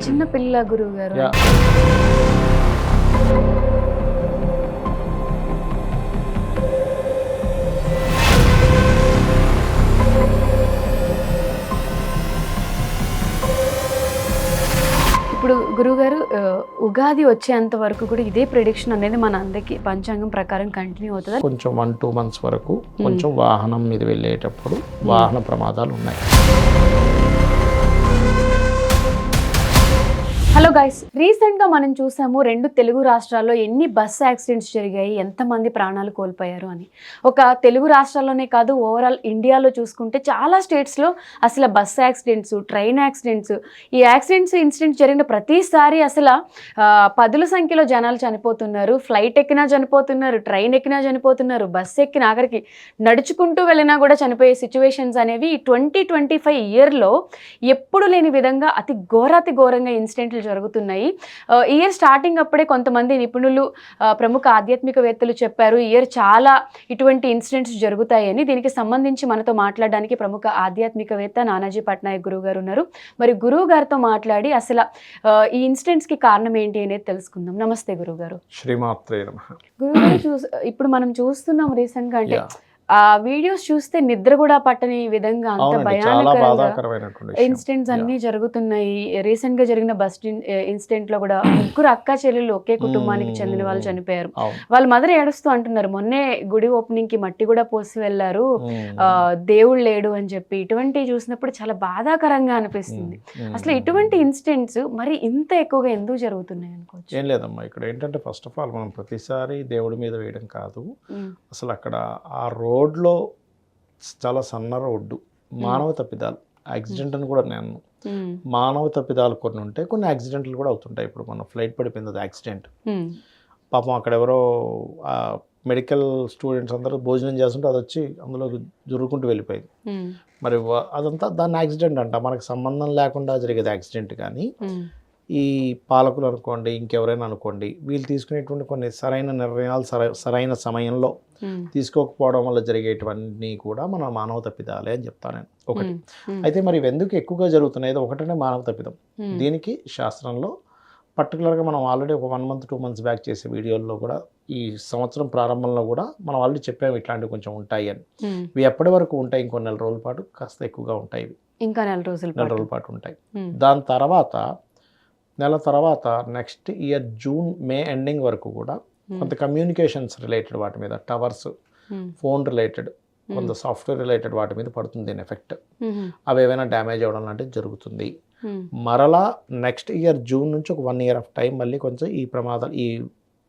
చిన్న పిల్ల గురువు గారు. ఇప్పుడు గురువుగారు ఆ, ఉగాది వచ్చేంత వరకు కూడా ఇదే ప్రిడిక్షన్ అనేది మన అందరికి పంచాంగం ప్రకారం కంటిన్యూ అవుతుందా? కొంచెం వన్ టూ మంత్స్ వరకు కొంచెం వాహనం మీద వెళ్ళేటప్పుడు వాహన ప్రమాదాలు ఉన్నాయి. హలో గైస్ రీసెంట్గా మనం చూసాము రెండు తెలుగు రాష్ట్రాల్లో ఎన్ని బస్ యాక్సిడెంట్స్ జరిగాయి ఎంతమంది ప్రాణాలు కోల్పోయారు అని. ఒక తెలుగు రాష్ట్రాల్లోనే కాదు ఓవరాల్ ఇండియాలో చూసుకుంటే చాలా స్టేట్స్లో అసలు బస్ యాక్సిడెంట్స్ ట్రైన్ యాక్సిడెంట్స్ ఈ యాక్సిడెంట్స్ ఇన్సిడెంట్స్ జరిగిన ప్రతిసారి అసలు పదుల సంఖ్యలో జనాలు చనిపోతున్నారు ఫ్లైట్ ఎక్కినా చనిపోతున్నారు ట్రైన్ ఎక్కినా చనిపోతున్నారు బస్ ఎక్కిన ఆఖరికి నడుచుకుంటూ వెళ్ళినా కూడా చనిపోయే సిచ్యువేషన్స్ అనేవి ట్వంటీ ట్వంటీ ఫైవ్ ఇయర్లో ఎప్పుడు లేని విధంగా అతి ఘోరాతి ఘోరంగా ఇన్సిడెంట్లు జరుగుతున్నాయి. ఇయర్ స్టార్టింగ్ అప్పుడే కొంతమంది నిపుణులు ప్రముఖ ఆధ్యాత్మికవేత్తలు చెప్పారు ఇయర్ చాలా ఇటువంటి ఇన్సిడెంట్స్ జరుగుతాయని దీనికి సంబంధించి మనతో మాట్లాడడానికి ప్రముఖ ఆధ్యాత్మికవేత్త నానాజీ పట్నాయక్ గురువు గారు ఉన్నారు. మరి గురువు గారితో మాట్లాడి అసలు ఈ ఇన్సిడెంట్స్కి కారణం ఏంటి అనేది తెలుసుకుందాం. నమస్తే గురువు గారు. శ్రీమాత్రే గురువు గారు ఇప్పుడు మనం చూస్తున్నాం రీసెంట్గా అంటే. ఆ వీడియోస్ చూస్తే నిద్ర కూడా పట్టని విధంగా అంత భయానకరంగా. ఇన్సిడెంట్స్ అన్ని జరుగుతున్నాయి రీసెంట్గా జరిగిన బస్ ఇన్సిడెంట్లో కూడా ముగ్గురు అక్క చెల్లెలు ఒకే కుటుంబానికి. చెందిన వాళ్ళు చనిపోయారు. వాళ్ళ మదర్ ఏడుస్తూ అంటున్నారు మొన్నే గుడి ఓపెనింగ్కి మట్టి కూడా పోసి వెళ్ళారు. ఆ, దేవుడు లేడు అని చెప్పి ఇటువంటి చూసినప్పుడు చాలా బాధాకరంగా అనిపిస్తుంది. అసలు ఇటువంటి ఇన్సిడెంట్స్ మరి ఇంత ఎక్కువగా ఎందుకు జరుగుతున్నాయి అనుకోవచ్చు ఏం లేదమ్మా ఇక్కడ ఏంటంటే ఫస్ట్ ఆఫ్ ఆల్ మనం ప్రతిసారి దేవుడి మీద వేయడం కాదు. అసలు అక్కడ ఆ రోడ్లో చాలా సన్న రోడ్డు మానవ తప్పిదాలు యాక్సిడెంట్ అని కూడా నేను. మానవ తప్పిదాలు కొన్ని ఉంటాయి కొన్ని యాక్సిడెంట్లు కూడా అవుతుంటాయి ఇప్పుడు మన ఫ్లైట్ పడిపోయింది అది యాక్సిడెంట్. పాపం అక్కడ ఎవరో మెడికల్ స్టూడెంట్స్ అందరూ భోజనం చేస్తుంటే అది వచ్చి అందులో జరుగుకుంటూ వెళ్ళిపోయింది. మరి అదంతా దాన్ని యాక్సిడెంట్ అంట మనకు సంబంధం లేకుండా జరిగేది యాక్సిడెంట్ కానీ. ఈ పాలకులు అనుకోండి ఇంకెవరైనా అనుకోండి వీళ్ళు తీసుకునేటువంటి కొన్ని సరైన నిర్ణయాలు సరై సరైన సమయంలో. తీసుకోకపోవడం వల్ల జరిగేటివన్నీ కూడా మన మానవ తప్పిదాలే అని చెప్తాను నేను ఒకటి. అయితే మరి ఎందుకు ఎక్కువగా జరుగుతున్నాయి ఒకటనే మానవ తప్పిదం. దీనికి శాస్త్రంలో పర్టికులర్గా మనం ఆల్రెడీ ఒక one month two months back చేసే వీడియోల్లో కూడా ఈ సంవత్సరం ప్రారంభంలో కూడా మనం ఆల్రెడీ చెప్పాము ఇట్లాంటివి కొంచెం ఉంటాయి అని. ఇవి ఎప్పటి వరకు ఉంటాయి ఇంకో నెల రోజుల పాటు కాస్త ఎక్కువగా ఉంటాయి ఇంకా నెల రోజుల నెల రోజుల పాటు ఉంటాయి. దాని తర్వాత నెల తర్వాత next year June May ending వరకు కూడా మ్మ్. కొంత కమ్యూనికేషన్స్ రిలేటెడ్ వాటి మీద టవర్స్. ఫోన్ రిలేటెడ్ కొంత సాఫ్ట్వేర్ రిలేటెడ్ వాటి మీద పడుతుంది దీని ఎఫెక్ట్ మ్మ్. అవి ఏమైనా డ్యామేజ్ అవ్వడం లాంటిది జరుగుతుంది మ్మ్. మరలా నెక్స్ట్ ఇయర్ జూన్ నుంచి ఒక వన్ ఇయర్ ఆఫ్ టైం మళ్ళీ కొంచెం ఈ ప్రమాదాలు ఈ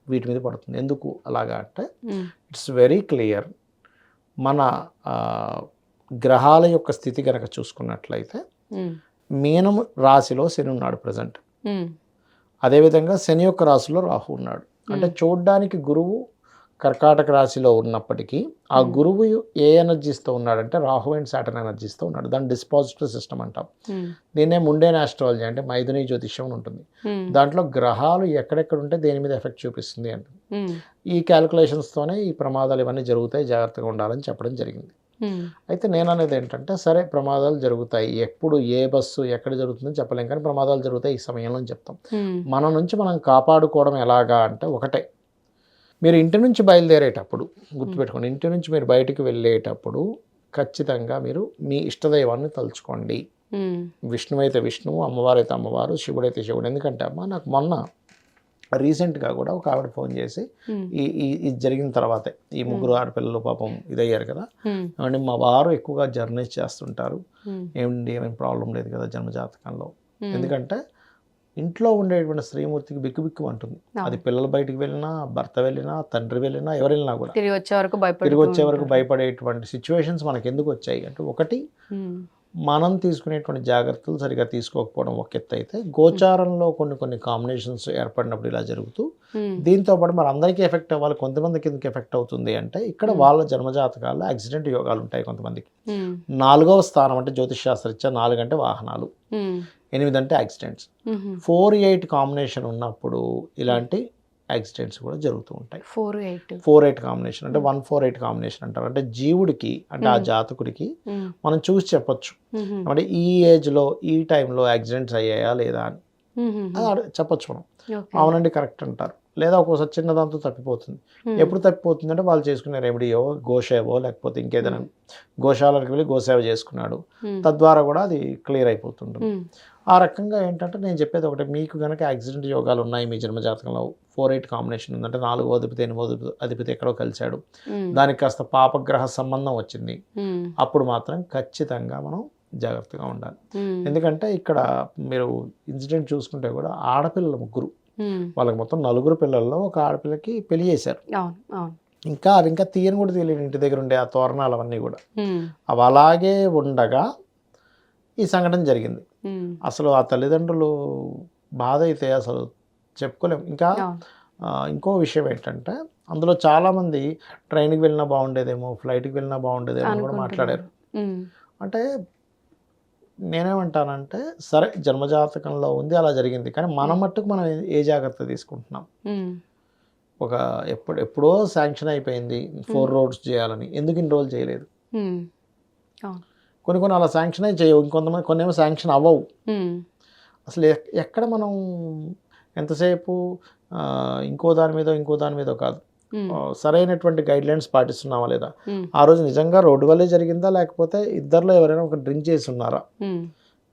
వీటి మీద పడుతుంది ఎందుకు అలాగా అంటే. ఇట్స్ వెరీ క్లియర్ మన గ్రహాల యొక్క స్థితి కనుక చూసుకున్నట్లయితే. మీనం రాశిలో శని ఉన్నాడు ప్రజెంట్. అదేవిధంగా శని యొక్క రాశిలో రాహు ఉన్నాడు అంటే చూడ్డానికి గురువు కర్కాటక రాశిలో ఉన్నప్పటికీ ఆ Hmm. గురువు ఏ ఎనర్జీస్తో ఉన్నాడంటే రాహు అండ్ సాటర్న్ ఎనర్జీస్తో ఉన్నాడు దాన్ని డిస్పాజిటివ్ సిస్టమ్ అంటాం. దీన్నే ముండేన్ ఆస్ట్రాలజీ అంటే మైథుని జ్యోతిష్యం అని ఉంటుంది. దాంట్లో గ్రహాలు ఎక్కడెక్కడ ఉంటే దేని మీద ఎఫెక్ట్ చూపిస్తుంది అంటే మ్మ్. ఈ క్యాలిక్యులేషన్స్తోనే ఈ ప్రమాదాలు ఇవన్నీ జరుగుతాయి జాగ్రత్తగా ఉండాలని చెప్పడం జరిగింది. అయితే నేను అనేది ఏంటంటే సరే ప్రమాదాలు జరుగుతాయి. ఎప్పుడు ఏ బస్సు ఎక్కడ జరుగుతుందో చెప్పలేం కానీ ప్రమాదాలు జరుగుతాయి ఈ సమయంలో చెప్తాం. మన నుంచి మనం కాపాడుకోవడం ఎలాగా అంటే ఒకటే. మీరు ఇంటి నుంచి బయలుదేరేటప్పుడు గుర్తుపెట్టుకోండి ఇంటి నుంచి మీరు బయటికి వెళ్ళేటప్పుడు ఖచ్చితంగా మీరు మీ ఇష్టదైవాన్ని తలుచుకోండి. మ్మ్. విష్ణువు అయితే విష్ణువు అమ్మవారు అయితే అమ్మవారు శివుడు అయితే శివుడు. ఎందుకంటే అమ్మ నాకు మొన్న రీసెంట్గా కూడా ఒక ఆవిడ ఫోన్ చేసి. ఈ ఈ ఇది జరిగిన తర్వాతే ఈ ముగ్గురు ఆడపిల్లలు పాపం ఇదయ్యారు కదా. ఏమంటే మా వారు ఎక్కువగా జర్నీస్ చేస్తుంటారు. ఏమండి ఏమేమి ప్రాబ్లం లేదు కదా జన్మజాతకంలో. ఎందుకంటే ఇంట్లో ఉండేటువంటి శ్రీమూర్తికి బిక్కు బిక్కు అంటుంది. అది పిల్లలు బయటికి వెళ్ళినా భర్త వెళ్ళినా తండ్రి వెళ్ళినా ఎవరు వెళ్ళినా కూడా తిరిగి వచ్చే వరకు తిరిగి వచ్చే వరకు. భయపడేటువంటి సిచ్యువేషన్స్ మనకి ఎందుకు వచ్చాయి అంటే ఒకటి. మనం తీసుకునేటువంటి జాగ్రత్తలు సరిగా తీసుకోకపోవడం ఒక ఎత్తు అయితే గోచారంలో కొన్ని కొన్ని కాంబినేషన్స్ ఏర్పడినప్పుడు ఇలా జరుగుతూ. దీంతో పాటు మరి అందరికీ ఎఫెక్ట్ అవ్వాలి కొంతమందికి ఎందుకు ఎఫెక్ట్ అవుతుంది అంటే ఇక్కడ. వాళ్ళ జన్మజాతకాల్లో యాక్సిడెంట్ యోగాలు ఉంటాయి కొంతమందికి. నాలుగవ స్థానం అంటే జ్యోతిష్ శాస్త్రరీత్యా నాలుగు అంటే వాహనాలు. ఎనిమిది అంటే యాక్సిడెంట్స్. ఫోర్ ఎయిట్ కాంబినేషన్ ఉన్నప్పుడు ఇలాంటి యాక్సిడెంట్స్ కూడా జరుగుతూ ఉంటాయి. Four eight. Four eight combination అంటే వన్ ఫోర్ ఎయిట్ కాంబినేషన్ అంటారు. అంటే జీవుడికి అంటే ఆ. జాతకుడికి. మనం చూసి చెప్పొచ్చు. అంటే ఈ ఏజ్లో ఈ టైంలో యాక్సిడెంట్స్ అయ్యాయా లేదా అని. అది అడ- చెప్పొచ్చు మనం. అవునండి కరెక్ట్ అంటారు. లేదా ఒక్కోసారి చిన్న దాంతో తప్పిపోతుంది. ఎప్పుడు తప్పిపోతుంది అంటే వాళ్ళు చేసుకునే రెమెడీయో గోసేవో లేకపోతే ఇంకేదైనా గోశాలకు వెళ్ళి గోసేవ చేసుకున్నాడు. తద్వారా కూడా అది క్లియర్ అయిపోతుంటుంది. ఆ రకంగా ఏంటంటే నేను చెప్పేది ఒకటి మీకు కనుక యాక్సిడెంట్ యోగాలు ఉన్నాయి మీ జన్మజాతకంలో ఫోర్ ఎయిట్ కాంబినేషన్ ఉందంటే నాలుగో అధిపతి ఎనిమిదో అధిపతి ఎక్కడో కలిశాడు. దానికి కాస్త పాపగ్రహ సంబంధం వచ్చింది. అప్పుడు మాత్రం ఖచ్చితంగా మనం జాగ్రత్తగా ఉండాలి. ఎందుకంటే ఇక్కడ మీరు ఇన్సిడెంట్ చూసుకుంటే కూడా ఆడపిల్లలు ముగ్గురు. వాళ్ళకి మొత్తం నలుగురు పిల్లల్లో ఒక ఆడపిల్లకి పెళ్ళి చేశారు. ఇంకా అది ఇంకా తీయని కూడా తెలియదు ఇంటి దగ్గర ఉండే ఆ తోరణాలు అవన్నీ కూడా. అవి అలాగే ఉండగా ఈ సంఘటన జరిగింది. అసలు ఆ తల్లిదండ్రులు బాధ అయితే అసలు చెప్పుకోలేం. ఇంకా ఇంకో విషయం ఏంటంటే అందులో చాలామంది ట్రైన్కి వెళ్ళినా బాగుండేదేమో ఫ్లైట్కి వెళ్ళినా బాగుండేదేమో అని కూడా మాట్లాడారు. అంటే నేనేమంటానంటే సరే జన్మజాతకంలో ఉంది అలా జరిగింది. కానీ మన మట్టుకు మనం ఏ- జాగ్రత్త తీసుకుంటున్నాం? ఒక ఎప్పుడు ఎప్పుడో శాంక్షన్ అయిపోయింది ఫోర్ రోడ్స్ చేయాలని. ఎందుకు ఇన్ని రోజులు చేయలేదు? కొన్ని కొన్ని అలా శాంక్షన్ అయి చేయవు. ఇంకొంతమంది కొన్ని ఏమో శాంక్షన్ అవ్వవు. అసలు ఎక్- ఎక్కడ మనం ఎంతసేపు ఇంకో దాని మీద ఇంకో దాని మీద కాదు. సరైనటువంటి గైడ్ లైన్స్ పాటిస్తున్నామా లేదా ఆ రోజు నిజంగా రోడ్డు వల్లే జరిగిందా? లేకపోతే ఇద్దరిలో ఎవరైనా ఒక డ్రింక్ చేసి ఉన్నారా?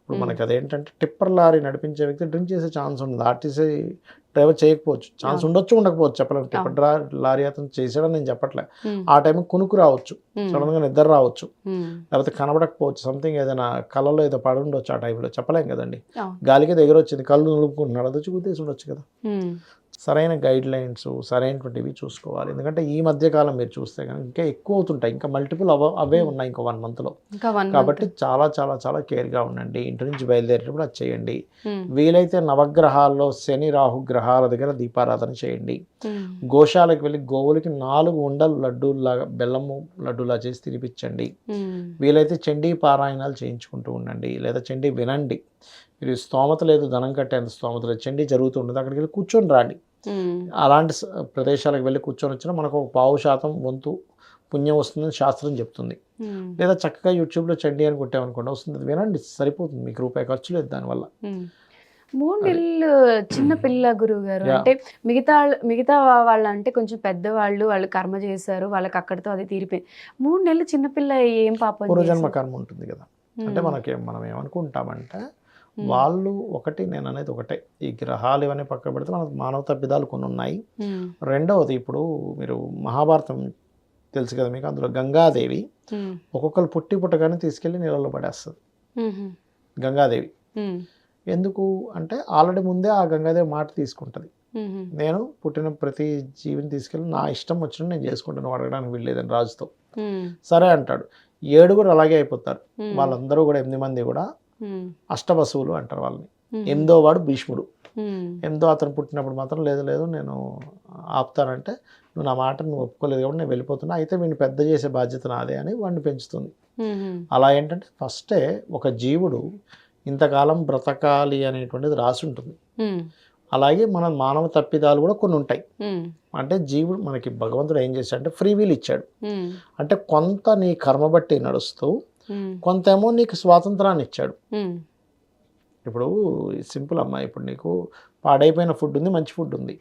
ఇప్పుడు మనకి అదేంటంటే టిప్పర్ లారీ నడిపించే వ్యక్తి డ్రింక్ చేసే ఛాన్స్ ఉంది ఆర్టీసీ డ్రైవర్ చేయకపోవచ్చు. ఛాన్స్ ఉండొచ్చు ఉండకపోవచ్చు చెప్పలేము డ్రా లారీ అతను చేసాడని నేను చెప్పట్లే. ఆ టైంకి కునుకు రావచ్చు. ఉమ్, సడన్గా నిద్ర రావచ్చు. లేకపోతే కనబడకపోవచ్చు. సంథింగ్ ఏదైనా కళ్ళలో ఏదో పడి ఉండొచ్చు ఆ టైంలో. చెప్పలేం కదండి. గాలికి దగ్గర వచ్చింది కళ్ళు నులుపుకుంటున్నాడు అది వచ్చి ఉండొచ్చు కదా. సరైన గైడ్ లైన్స్ సరైనటువంటివి చూసుకోవాలి. ఎందుకంటే ఈ మధ్య కాలం మీరు చూస్తే కనుక ఇంకా ఎక్కువ అవుతుంటాయి. ఇంకా మల్టిపుల్ అవ అవే ఉన్నాయి ఇంకో వన్ మంత్లో. ఇంకా వన్ కాబట్టి చాలా చాలా చాలా కేర్గా ఉండండి. ఇంటి నుంచి బయలుదేరేటప్పుడు అది చేయండి. వీలైతే నవగ్రహాల్లో శని రాహు గ్రహాల దగ్గర దీపారాధన చేయండి. గోశాలకు వెళ్ళి గోవులకి నాలుగు ఉండలు లడ్డూలాగా బెల్లము లడ్డూలా చేసి తినిపించండి. వీలైతే చండీ పారాయణాలు చేయించుకుంటూ ఉండండి. లేదా చండీ వినండి. మీరు స్తోమత లేదు ధనం కట్టేంత స్తోమత లేదు చండీ జరుగుతుంటుంది అక్కడికి వెళ్ళి కూర్చొని రాండి. అలాంటి ప్రదేశాలకు వెళ్ళి కూర్చొని వచ్చినా మనకు ఒక పావు శాతం వంతు పుణ్యం వస్తుందని శాస్త్రం చెప్తుంది. లేదా చక్కగా యూట్యూబ్లో చండీ అని కొట్టామనుకోండి వస్తుంది. వినండి సరిపోతుంది. మీకు రూపాయి ఖర్చు లేదు దానివల్ల. ఉమ్. మూడు నెలలు చిన్న పిల్ల గురువు గారు. అంటే మిగతా మిగతా వాళ్ళు అంటే కొంచెం పెద్దవాళ్ళు వాళ్ళు కర్మ చేశారు వాళ్ళకి అక్కడితో అది తీరిపోయింది మూడు నెలలు చిన్నపిల్ల ఏం పాపం పూర్వజన్మ? కర్మ ఉంటుంది కదా. అంటే మనకి మనం ఏమనుకుంటామంటే వాళ్ళు ఒకటి నేను అనేది ఒకటే. ఈ గ్రహాలు ఇవన్నీ పక్క పెడితే మనకు మానవ తప్పిదాలు కొన్ని ఉన్నాయి. రెండవది ఇప్పుడు మీరు మహాభారతం తెలుసు కదా మీకు అందులో గంగాదేవి ఒక్కొక్కరు పుట్టి పుట్టగానే తీసుకెళ్ళి నీళ్ళలో పడేస్తుంది. గంగాదేవి. ఎందుకు అంటే ఆల్రెడీ ముందే ఆ గంగాదేవి మాట తీసుకుంటుంది. నేను పుట్టిన ప్రతి జీవిని తీసుకెళ్ళి నా ఇష్టం వచ్చినట్టు నేను చేసుకుంటాను అడగడానికి వీల్లేదని రాజుతో. సరే అంటాడు. ఏడుగురు అలాగే అయిపోతారు. వాళ్ళందరూ కూడా ఎనిమిది మంది కూడా ఉమ్, అష్టవసువులు అంటారు వాళ్ళని. ఎనిమిదో వాడు భీష్ముడు. ఎనిమిదో అతను పుట్టినప్పుడు మాత్రం లేదు లేదు నేను ఆపుతానంటే నువ్వు నా మాట నువ్వు ఒప్పుకోలేదు కాబట్టి నేను వెళ్ళిపోతున్నా. అయితే వీడిని పెద్ద చేసే బాధ్యత నాదే అని వాడిని పెంచుతుంది. అలా ఏంటంటే ఫస్టే ఒక జీవుడు ఇంతకాలం బ్రతకాలి అనేటువంటిది రాసి ఉంటుంది అలాగే మన మానవ తప్పిదాలు కూడా కొన్ని ఉంటాయి. అంటే జీవుడు మనకి భగవంతుడు ఏం చేశాడంటే ఫ్రీ వీల్ ఇచ్చాడు. అంటే కొంత నీ కర్మ బట్టి నడుస్తూ కొంతేమో నీకు స్వాతంత్రాన్ని ఇచ్చాడు. ఇప్పుడు సింపుల్ అమ్మా ఇప్పుడు నీకు పాడైపోయిన ఫుడ్ ఉంది మంచి ఫుడ్ ఉంది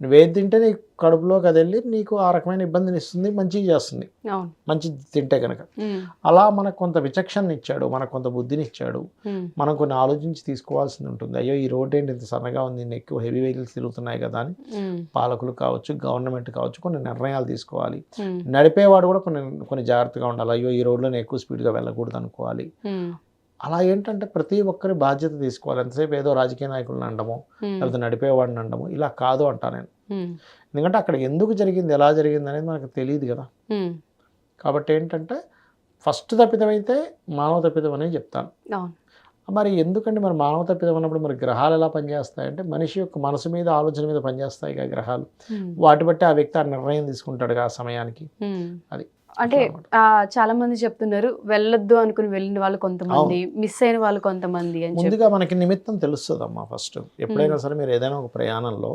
నువ్వేది తింటే నీ కడుపులోకి అది వెళ్ళి నీకు ఆ రకమైన ఇబ్బందిని ఇస్తుంది మంచిగా చేస్తుంది. మంచి తింటే కనుక అలా మనకు కొంత విచక్షణ ఇచ్చాడు మనకు కొంత బుద్ధిని ఇచ్చాడు మనం కొన్ని ఆలోచించి తీసుకోవాల్సింది ఉంటుంది అయ్యో ఈ రోడ్ ఏంటి ఇంత సన్నగా ఉంది ఎక్కువ హెవీ వెహికల్స్ తిరుగుతున్నాయి కదా అని. పాలకులు కావచ్చు గవర్నమెంట్ కావచ్చు కొన్ని నిర్ణయాలు తీసుకోవాలి. నడిపేవాడు కూడా కొన్ని కొన్ని జాగ్రత్తగా ఉండాలి. అయ్యో ఈ రోడ్లో ఎక్కువ స్పీడ్గా వెళ్ళకూడదు అనుకోవాలి అలా ఏంటంటే ప్రతి ఒక్కరి బాధ్యత తీసుకోవాలి. ఎంతసేపు ఏదో రాజకీయ నాయకులను అనడము ఉమ్, లేకపోతే నడిపేవాడిని అనడము ఇలా కాదు అంటా నేను. ఎందుకంటే అక్కడ ఎందుకు జరిగింది ఎలా జరిగింది అనేది మనకు తెలియదు కదా. కాబట్టి ఏంటంటే ఫస్ట్ తప్పిదం అయితే మానవ తప్పిదం అనేది చెప్తాను. మరి ఎందుకంటే మరి మానవ తప్పిదం అన్నప్పుడు మరి గ్రహాలు ఎలా పనిచేస్తాయంటే మనిషి యొక్క మనసు మీద ఆలోచన మీద పనిచేస్తాయి కదా గ్రహాలు. వాటి బట్టి ఆ వ్యక్తి ఆ నిర్ణయం తీసుకుంటాడు ఆ సమయానికి. అది. అంటే చాలా మంది చెప్తున్నారు వెళ్ళొద్దు అనుకుని వెళ్ళిన వాళ్ళు కొంతమంది మిస్ అయిన వాళ్ళు కొంతమంది ముందుగా మనకి నిమిత్తం తెలుస్తుందమ్మా ఫస్ట్. ఎప్పుడైనా సరే మీరు ఏదైనా ఒక ప్రయాణంలో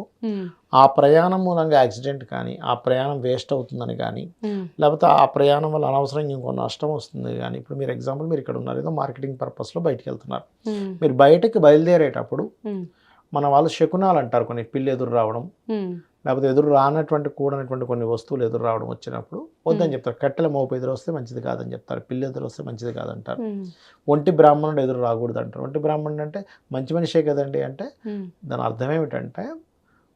ఆ ప్రయాణం మూలంగా యాక్సిడెంట్ కానీ ఆ ప్రయాణం వేస్ట్ అవుతుందని కానీ లేకపోతే ఆ ప్రయాణం వల్ల అనవసరంగా ఇంకో నష్టం వస్తుంది కానీ ఇప్పుడు మీరు ఎగ్జాంపుల్ మీరు ఇక్కడ ఉన్నారు ఏదో మార్కెటింగ్ పర్పస్లో బయటికి వెళ్తున్నారు. మీరు బయటకి బయలుదేరేటప్పుడు మన వాళ్ళు శకునాలు అంటారు కొన్ని పిల్లి ఎదురు రావడం. లేకపోతే ఎదురు రానటువంటి కూడనటువంటి కొన్ని వస్తువులు ఎదురు రావడం వచ్చినప్పుడు వద్దని చెప్తారు. కట్టెల మోపు ఎదురు వస్తే మంచిది కాదని చెప్తారు. పిల్లి ఎదురు వస్తే మంచిది కాదంటారు. ఒంటి బ్రాహ్మణుడు ఎదురు రాకూడదు అంటారు ఒంటి బ్రాహ్మణుడు అంటే మంచి మనిషే కదండి అంటే దాని అర్థం ఏమిటంటే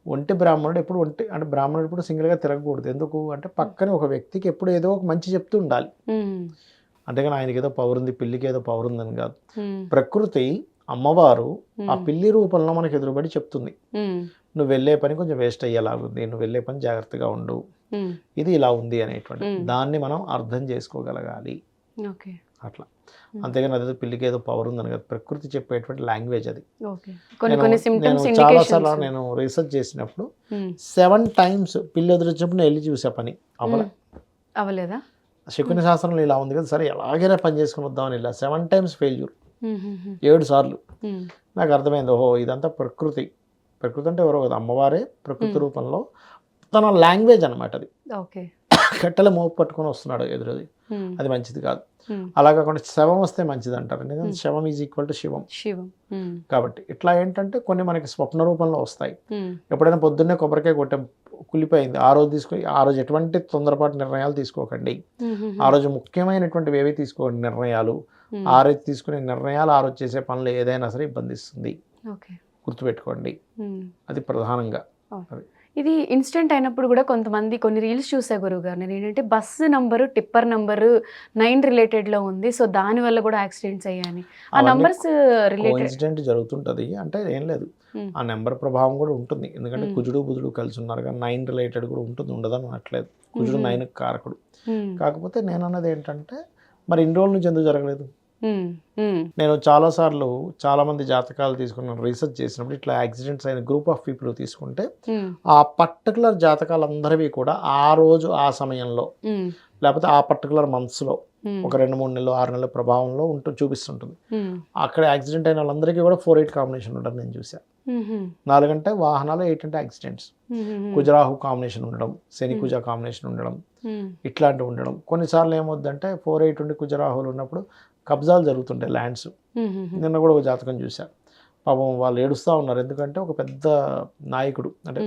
ఒంటి బ్రాహ్మణుడు ఎప్పుడు ఒంటి అంటే బ్రాహ్మణుడు ఎప్పుడు సింగిల్గా తిరగకూడదు. ఎందుకు? అంటే పక్కనే ఒక వ్యక్తికి ఎప్పుడు ఏదో ఒక మంచి చెప్తూ ఉండాలి. అంతేగాని ఆయనకి ఏదో పవర్ ఉంది పిల్లికి ఏదో పవర్ ఉందని కాదు. ప్రకృతి అమ్మవారు ఆ పిల్లి రూపంలో మనకు ఎదురుబడి చెప్తుంది. నువ్వు వెళ్ళే పని కొంచెం వేస్ట్ అయ్యేలాగుంది నువ్వు వెళ్ళే పని జాగ్రత్తగా ఉండు. ఇది ఇలా ఉంది అనేటువంటి. దాన్ని మనం అర్థం చేసుకోగలగాలి. ఓకే. అట్లా. అంతేగాని అదేదో పిల్లికి ఏదో పవర్ ఉందని కదా ప్రకృతి చెప్పేటువంటి లాంగ్వేజ్ అది. కొన్ని నేను- రీసెర్చ్ చేసినప్పుడు సెవెన్ టైమ్స్ పిల్లి ఎదురొచ్చినప్పుడు నేను వెళ్ళి చూసే పని. అవ్వలే అవ్వలేదా శకుని శాస్త్రంలో ఇలా ఉంది కదా సరే ఎలాగైనా పని చేసుకుని వద్దామని ఇలా సెవెన్ టైమ్స్ ఫెయిల్యూర్ ఏడు సార్లు. నాకు అర్థమైంది ఓహో ఇదంతా ప్రకృతి. ప్రకృతి అంటే ఎవరో కదా అమ్మవారే ప్రకృతి. రూపంలో తన లాంగ్వేజ్ అనమాట అది. ఓకే. కట్టెల మోపు పట్టుకొని వస్తున్నాడు ఎదురుది. అది మంచిది కాదు. అలా కాకుండా శవం వస్తే మంచిది అంటారు ఎందుకంటే. శవం ఈజ్ ఈక్వల్ టు శివం. శివం. కాబట్టి ఇట్లా ఏంటంటే కొన్ని మనకి స్వప్న రూపంలో వస్తాయి. ఎప్పుడైనా పొద్దున్నే కొబ్బరికాయ కొట్టాం కులిపోయింది. ఆ రోజు తీసుకొని ఆ రోజు ఎటువంటి తొందరపాటు నిర్ణయాలు తీసుకోకండి. ఆ రోజు ముఖ్యమైనటువంటివి ఏవి తీసుకోండి? నిర్ణయాలు. ఆ రోజు తీసుకునే నిర్ణయాలు ఆ రోజు చేసే పనులు ఏదైనా సరే ఇబ్బందిస్తుంది ఓకే. గుర్తుపెట్టుకోండి. అది ప్రధానంగా. ఇది ఇన్సిడెంట్ అయినప్పుడు కూడా కొంతమంది కొన్ని రీల్స్ చూసా గురువు గారు నేను ఏంటంటే bus number tipper number nine రిలేటెడ్లో ఉంది. సో దాని వల్ల కూడా యాక్సిడెంట్స్ అయ్యాయని. ఆ నంబర్స్ రిలేటెడ్ ఇన్సిడెంట్ జరుగుతుంటది. అంటే ఏం లేదు. ఆ నెంబర్ ప్రభావం కూడా ఉంటుంది. ఎందుకంటే. కుజుడు బుధుడు కలిసి ఉన్నారు కానీ నైన్ రిలేటెడ్ కూడా ఉంటుంది. ఉండదని అనట్లేదు. కుజుడు. నైన్ కారకుడు. కాకపోతే నేను అన్నది ఏంటంటే మరి ఇన్ని రోజుల నుంచి ఎందుకు జరగలేదు? నేను చాలాసార్లు చాలామంది జాతకాలు తీసుకున్న రీసెర్చ్ చేసినప్పుడు ఇట్లా యాక్సిడెంట్స్ అయిన గ్రూప్ ఆఫ్ పీపుల్ తీసుకుంటే ఆ పర్టికులర్ జాతకాలందరివి కూడా ఆ రోజు ఆ సమయంలో లేకపోతే ఆ పర్టికులర్ మంత్స్లో ఒక రెండు మూడు నెలలు ఆరు నెలల ప్రభావంలో ఉంటూ చూపిస్తుంటుంది. అక్కడ యాక్సిడెంట్ అయిన వాళ్ళందరికీ కూడా ఫోర్ ఎయిట్ కాంబినేషన్ ఉండడం నేను చూసా నాలుగంటే వాహనాలు ఎయిట్ అంటే యాక్సిడెంట్స్. కుజరాహు కాంబినేషన్ ఉండడం శని కుజ కాంబినేషన్ ఉండడం ఇట్లాంటివి ఉండడం. కొన్నిసార్లు ఏమవుద్దంటే ఫోర్ ఎయిట్ ఉండి కుజరాహులు ఉన్నప్పుడు కబ్జాలు జరుగుతుంటాయి ల్యాండ్స్. నిన్న కూడా ఒక జాతకం చూసా పాపం వాళ్ళు ఏడుస్తూ ఉన్నారు. ఎందుకంటే ఒక పెద్ద నాయకుడు అంటే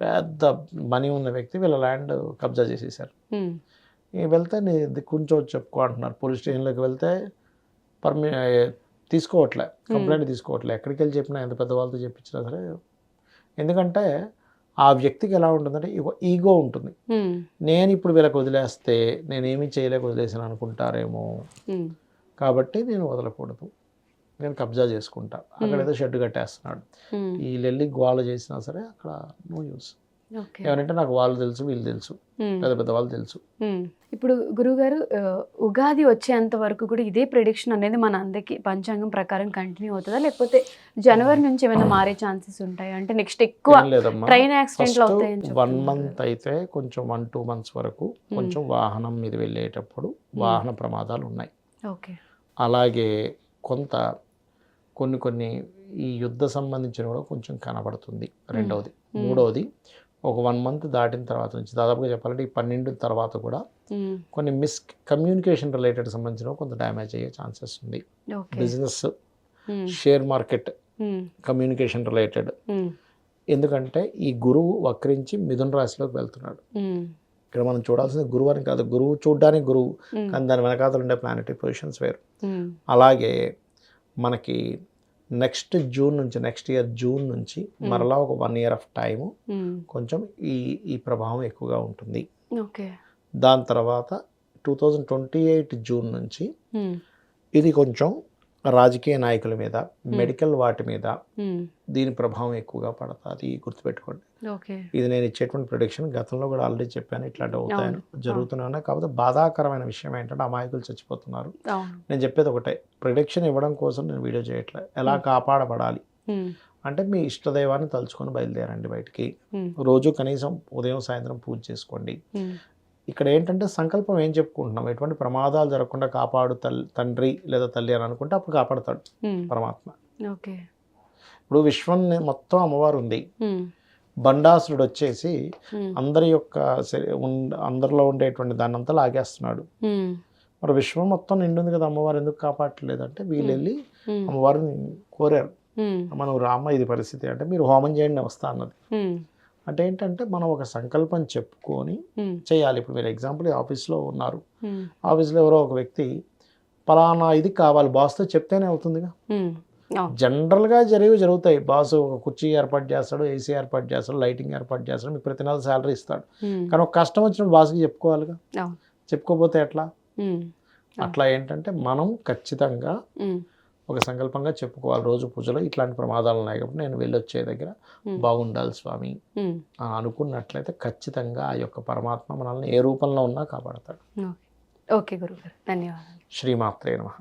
పెద్ద మనీ ఉన్న వ్యక్తి వీళ్ళ ల్యాండ్ కబ్జా చేసేసారు వెళ్తే నీ దిక్కుంచోవచ్చు చెప్పుకో అంటున్నారు. పోలీస్ స్టేషన్లోకి వెళ్తే పర్మి తీసుకోవట్లే. కంప్లైంట్ తీసుకోవట్లే. ఎక్కడికి వెళ్ళి చెప్పినా ఎంత పెద్ద వాళ్ళతో చెప్పించినా సరే ఎందుకంటే ఆ వ్యక్తికి ఎలా ఉంటుందంటే ఈగో ఉంటుంది. నేను ఇప్పుడు వీళ్ళకి వదిలేస్తే నేనేమీ చేయలేక వదిలేసాను అనుకుంటారేమో. కాబట్టి నేను వదలకూడదు. నేను కబ్జా చేసుకుంటా. అక్కడ ఏదో షెడ్ కట్టేస్తున్నాడు. వీళ్ళు వెళ్ళి గోల చేసినా సరే అక్కడ నో యూస్ ఓకే. ఏమంటే నాకు వాళ్ళు తెలుసు వీళ్ళు తెలుసు. పెద్ద పెద్ద వాళ్ళు తెలుసు. ఇప్పుడు గురుగారు ఉగాది వచ్చేంత వరకు కూడా ఇదే ప్రిడిక్షన్ అనేది మన అందరికి పంచాంగం ప్రకారం కంటిన్యూ అవుతుందా? లేకపోతే జనవరి నుంచి ఏమైనా మారే ఛాన్సెస్ ఉంటాయి? అంటే నెక్స్ట్ ఎక్కువ ట్రైన్ యాక్సిడెంట్లు అవుతాయని వన్ మంత్ అయితే కొంచెం వన్ టూ మంత్స్ వరకు కొంచెం వాహనం మీద వెళ్ళేటప్పుడు వాహన ప్రమాదాలు ఉన్నాయి. ఓకే. అలాగే కొంత కొన్ని కొన్ని ఈ యుద్ధ సంబంధించిన కూడా కొంచెం కనబడుతుంది. రెండవది. మూడవది ఒక వన్ మంత్ దాటిన తర్వాత నుంచి దాదాపుగా చెప్పాలంటే ఈ పన్నెండు తర్వాత కూడా కొన్ని మిస్ కమ్యూనికేషన్ రిలేటెడ్ సంబంధించిన కొంత డ్యామేజ్ అయ్యే ఛాన్సెస్ ఉంది. Business share market communication related. ఎందుకంటే ఈ గురువు వక్రించి మిథున రాశిలోకి వెళ్తున్నాడు. ఇక్కడ మనం చూడాల్సింది గురువు అని కాదు గురువు చూడడానికి గురువు. కానీ దాని వెనకాతలు ఉండే ప్లానెటరీ పొజిషన్స్ వేరు అలాగే మనకి నెక్స్ట్ జూన్ నుంచి నెక్స్ట్ ఇయర్ జూన్ నుంచి మరలా ఒక వన్ ఇయర్ ఆఫ్ టైము కొంచెం ఈ ఈ ప్రభావం ఎక్కువగా ఉంటుంది. ఓకే. దాని తర్వాత two thousand twenty eight June నుంచి ఇది కొంచెం రాజకీయ నాయకుల మీద మెడికల్ వాటి మీద దీని ప్రభావం ఎక్కువగా పడుతుంది గుర్తుపెట్టుకోండి. ఇది నేను ఇచ్చేటువంటి ప్రొడిక్షన్ గతంలో కూడా ఆల్రెడీ చెప్పాను ఇట్లాంటివి అవుతాయని. జరుగుతున్నాయి కాకపోతే బాధాకరమైన విషయం ఏంటంటే అమాయకులు చచ్చిపోతున్నారు. నేను చెప్పేది ఒకటే ప్రొడిక్షన్ ఇవ్వడం కోసం నేను వీడియో చేయట్లేదు ఎలా కాపాడబడాలి? ఉమ్, అంటే మీ ఇష్టదైవాన్ని తలుచుకొని బయలుదేరండి బయటికి. రోజు కనీసం ఉదయం సాయంత్రం పూజ చేసుకోండి. ఇక్కడ ఏంటంటే సంకల్పం ఏం చెప్పుకుంటున్నాం? ఎటువంటి ప్రమాదాలు జరగకుండా కాపాడు తండ్రి లేదా తల్లి అని అనుకుంటే అప్పుడు కాపాడుతాడు పరమాత్మ. ఓకే. ఇప్పుడు విశ్వం మొత్తం అమ్మవారు ఉంది బండాసురుడు వచ్చేసి అందరి యొక్క అందరిలో ఉండేటువంటి దాన్ని అంతా లాగేస్తున్నాడు మరి విశ్వం మొత్తం నిండుంది కదా అమ్మవారు ఎందుకు కాపాడట్లేదు అంటే వీళ్ళు వెళ్ళి అమ్మవారిని కోరారు. మనం రామ్మ ఇది పరిస్థితి అంటే మీరు హోమం చేయండి వస్తా అన్నది. అంటే ఏంటంటే మనం ఒక సంకల్పం చెప్పుకొని చేయాలి. ఇప్పుడు మీరు ఎగ్జాంపుల్ ఆఫీస్లో ఉన్నారు. ఆఫీస్లో ఎవరో ఒక వ్యక్తి పలానా ఇది కావాలి బాస్తో చెప్తేనే అవుతుందిగా. జనరల్గా జరిగి జరుగుతాయి. బాస్ ఒక కుర్చీ ఏర్పాటు చేస్తాడు ఏసీ ఏర్పాటు చేస్తాడు లైటింగ్ ఏర్పాటు చేస్తాడు మీకు ప్రతి నెల శాలరీ ఇస్తాడు. కానీ ఒక కష్టం వచ్చినప్పుడు బాస్కి చెప్పుకోవాలిగా. అవును. చెప్పుకోకపోతే ఎట్లా? అట్లా ఏంటంటే మనం ఖచ్చితంగా ఒక సంకల్పంగా చెప్పుకోవాలి. రోజు పూజలో ఇట్లాంటి ప్రమాదాలు ఉన్నాయి కాబట్టి నేను వెళ్ళొచ్చే దగ్గర. బాగుండాలి స్వామి. అనుకున్నట్లయితే ఖచ్చితంగా ఆ యొక్క పరమాత్మ మనల్ని ఏ రూపంలో ఉన్నా కాపాడతాడు. ఓకే. ఓకే గురుగారు ధన్యవాదాలు. శ్రీమాత్రే నమః.